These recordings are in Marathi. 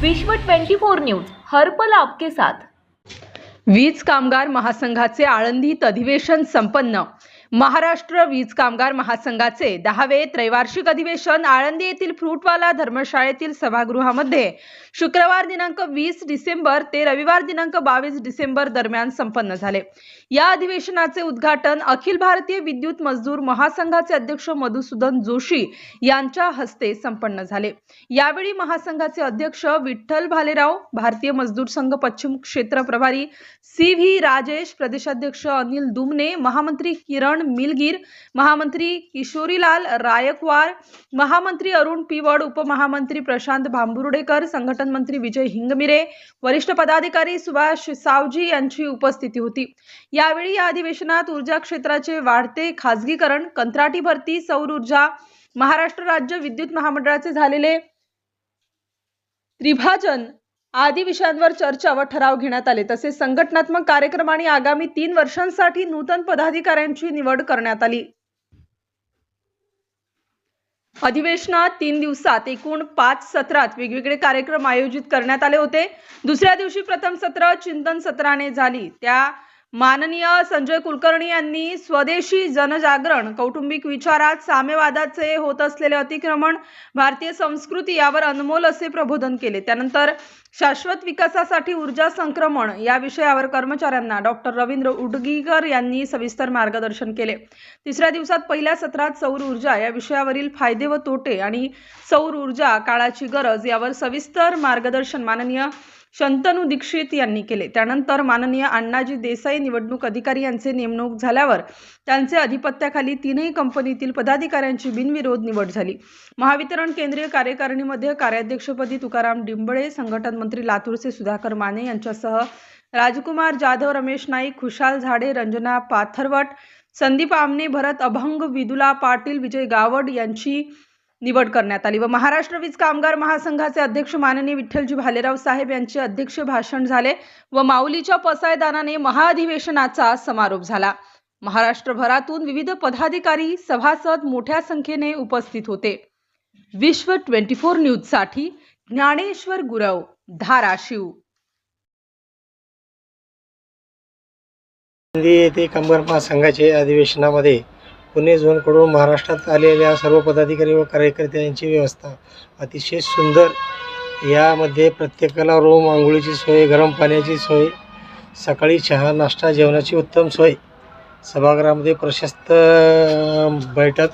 विश्व 24 न्यूज हरपल आपके साथ. वीज कामगार महासंघाचे आळंदीत अधिवेशन संपन्न. महाराष्ट्र वीज कामगार महासंघाचे दहावे त्रैवार्षिक अधिवेशन आळंदी येथील फ्रूटवाला धर्मशाळेतील सभागृहामध्ये. शुक्रवार दिनांक वीस डिसेंबर ते रविवार दिनांक बावीस डिसेंबर दरम्यान संपन्न झाले. या अधिवेशनाचे उद्घाटन अखिल भारतीय विद्युत मजदूर महासंघाचे अध्यक्ष मधुसूदन जोशी यांच्या हस्ते संपन्न झाले. यावेळी महासंघाचे अध्यक्ष विठ्ठल भालेराव भारतीय मजदूर संघ पश्चिम क्षेत्र प्रभारी सी व्ही राजेश प्रदेशाध्यक्ष अनिल दुमने महामंत्री किरण मिलगीर महामंत्री किशोरीलाल रायकवार महामंत्री अरुण पिवड उपमहामंत्री प्रशांत भांबुर्डेकर संघटन मंत्री विजय हिंगमिरे वरिष्ठ पदाधिकारी सुभाष सावजी यांची उपस्थिती होती. यावेळी या अधिवेशनात ऊर्जा क्षेत्राचे वाढते खासगीकरण कंत्राटी भरती सौर ऊर्जा महाराष्ट्र राज्य विद्युत महामंडळाचे झालेले त्रिभाजन आदी विषयांवर चर्चा व ठराव घेण्यात आले. तसेच संघटनात्मक कार्यक्रम आणि आगामी तीन वर्षांसाठी नूतन पदाधिकाऱ्यांची निवड करण्यात आली. अधिवेशनात तीन दिवसात एकूण पाच सत्रात वेगवेगळे कार्यक्रम आयोजित करण्यात आले होते. दुसऱ्या दिवशी प्रथम सत्र चिंतन सत्राने झाली. त्या माननीय संजय कुलकर्णी यांनी स्वदेशी जनजागरण कौटुंबिक विचारात साम्यवादाचे होत असलेले अतिक्रमण भारतीय संस्कृती यावर अनमोल असे प्रबोधन केले. त्यानंतर शाश्वत विकासासाठी ऊर्जा संक्रमण या विषयावर कर्मचाऱ्यांना डॉक्टर रवींद्र उडगीकर यांनी सविस्तर मार्गदर्शन केले. तिसऱ्या दिवसात पहिल्या सत्रात सौर ऊर्जा या विषयावरील फायदे व तोटे आणि सौर ऊर्जा काळाची गरज यावर सविस्तर मार्गदर्शन माननीय शंतनू दीक्षित यांनी केले. त्यानंतर माननीय अण्णाजी देसाई निवडणूक अधिकारी यांचे नेमणूक झाल्यावर त्यांचे अधिपत्याखाली तीनही कंपनीतील पदाधिकाऱ्यांची बिनविरोध निवड झाली. महावितरण केंद्रीय कार्यकारिणीमध्ये कार्याध्यक्षपदी तुकाराम डिंबळे संघटन मंत्री लातूरचे सुधाकर माने यांच्यासह राजकुमार जाधव रमेश नाईक खुशाल झाडे रंजना पाथरवट संदीप आमने भरत अभंग विदुला पाटील विजय गावड यांची निवड करण्यात आली व महाराष्ट्र वीज कामगार महासंघाचे अध्यक्ष माननीय विठ्ठलजी भालेराव साहेब यांचे अध्यक्ष भाषण झाले व माऊलीच्या पसायदानाने महाअधिवेशनाचा समारोप झाला. महाराष्ट्रभरातून विविध पदाधिकारी सभासद मोठ्या संख्येने उपस्थित होते. विश्व ट्वेंटी फोर न्यूजसाठी ज्ञानेश्वर गुरव धाराशिव येथे कामगार महासंघाचे अधिवेशनामध्ये पुणे झोनकडून महाराष्ट्रात आलेल्या सर्व पदाधिकारी व कार्यकर्त्यांची व्यवस्था अतिशय सुंदर. यामध्ये प्रत्येकाला रोम आंघोळीची सोय गरम पाण्याची सोय सकाळी चहा नाश्ता जेवणाची उत्तम सोय. सभागृहामध्ये प्रशस्त बैठक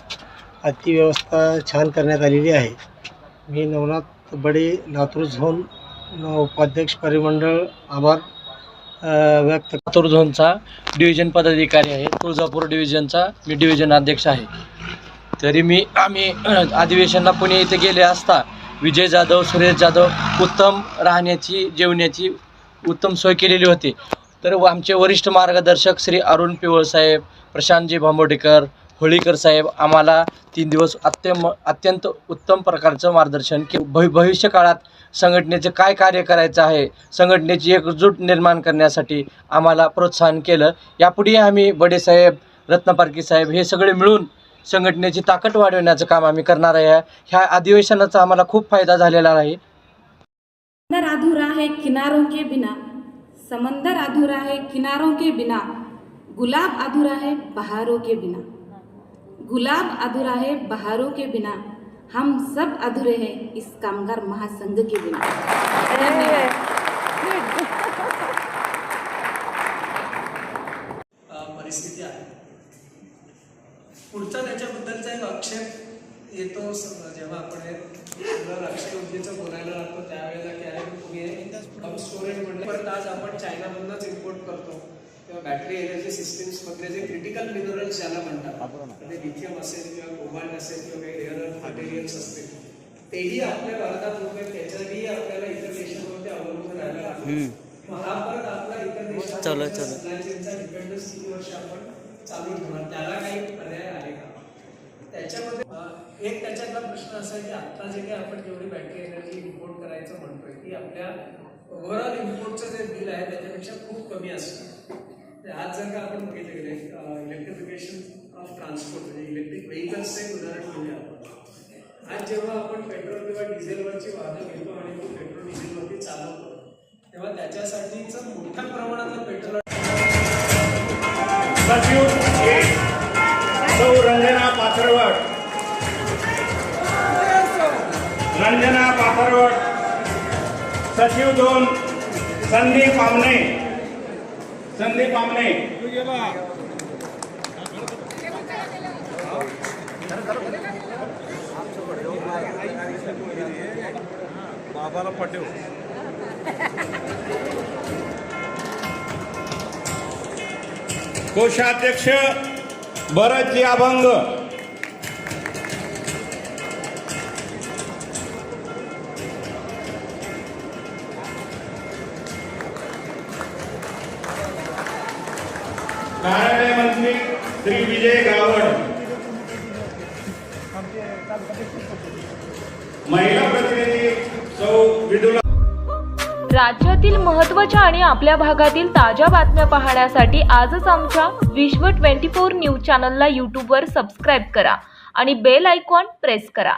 अतिव्यवस्था छान करण्यात आलेली आहे. मी नवनाथ बडे लातूर झोन उपाध्यक्ष परिमंडळ आभार. व्यक्त लातूर झोनचा डिव्हिजन पदाधिकारी आहे. तुळजापूर डिव्हिजनचा मी डिव्हिजन अध्यक्ष आहे. तरी मी आम्ही अधिवेशनला पुणे इथे गेले असता विजय जाधव सुरेश जाधव उत्तम राहण्याची जेवण्याची उत्तम सोय केलेली होती. तर आमचे वरिष्ठ मार्गदर्शक श्री अरुण पिवळसाहेब प्रशांतजी भांबोडेकर होळीकर साहेब आम्हाला तीन दिवस अत्यम अत्यंत उत्तम प्रकारचं मार्गदर्शन के भवि भविष्य काळात संघटनेचे काय कार्य करायचं आहे संघटनेची एकजूट निर्माण करण्यासाठी आम्हाला प्रोत्साहन केलं. यापुढे आम्ही बडेसाहेब रत्नपारकी साहेब हे सगळे मिळून संघटनेची ताकद वाढवण्याचं काम आम्ही करणार आहे. ह्या अधिवेशनाचा आम्हाला खूप फायदा झालेला आहे. समंदर अधूरा है किनारों के बिना. समंदर अधूरा है किनारों के बिना. गुलाब अधूरा है बहारों के बिना. गुलाब अधूरा है बहारों के बिना। हम सब अधूरे हैं इस कामगार महासंघ के बिना। परिस्थिती आहे. पुढचा त्याच्याबद्दलचा एक आक्षेप येतो जेव्हा आपण अक्षय सगळं राष्ट्रीय बोलायला लागतो त्यावेळेला की अरे तुम्ही स्टोरेज म्हटलं परत आज आपण चायनामधूनच इम्पोर्ट करतो. किंवा बॅटरी एनर्जी सिस्टीम्स मधले जे क्रिटिकल मिनरल्स ज्याला म्हणतात ते लिथियम असेल किंवा कोबाल्ट असेल किंवा काही रेअर मटेरियल्स असतील तेही आपल्या भारतात होत आहेत त्याच्याही आपल्याला इतर देशांमध्ये अवलंबून राहायला हा परत आपला इतर देशांचा डिपेंडन्स किती वर्ष आपण चालू ठेवणार त्याला काही पर्याय आहे का? त्याच्यामध्ये एक त्याच्यातला प्रश्न असा आहे की आता जे काही आपण जेवढी बॅटरी एनर्जी इम्पोर्ट करायचं म्हणतोय ती आपल्या ओव्हरऑल इम्पोर्टचं जे बिल आहे त्याच्यापेक्षा खूप कमी असतं. आज जर का आपण बघितलं गेले इलेक्ट्रिफिकेशन ऑफ ट्रान्सपोर्ट म्हणजे इलेक्ट्रिक व्हेकल्सचं एक उदाहरण घेऊया आपण. आज जेव्हा आपण पेट्रोल किंवा डिझेलवरची वाहनं घेतो आणि तो पेट्रोल डिझेलवरती चालवतो तेव्हा त्याच्यासाठीचं मोठ्या प्रमाणात पेट्रोल सचिव सौ रंजना पाथरवट रंजना पाथरवट सचिव दोन संदीप आमने संदीप आमने. कोषाध्यक्ष भरतजी अभंग. कार्यालय मंत्री श्री विजय गावड. महिला प्रतिनिधी सौ विदुला राज्यातील महत्त्वाच्या आणि आपल्या भागातील ताज्या बातम्या पाहण्यासाठी आजच आमच्या विश्व 24 न्यूज चॅनलला यूट्यूबवर सबस्क्राईब करा आणि बेल आयकॉन प्रेस करा.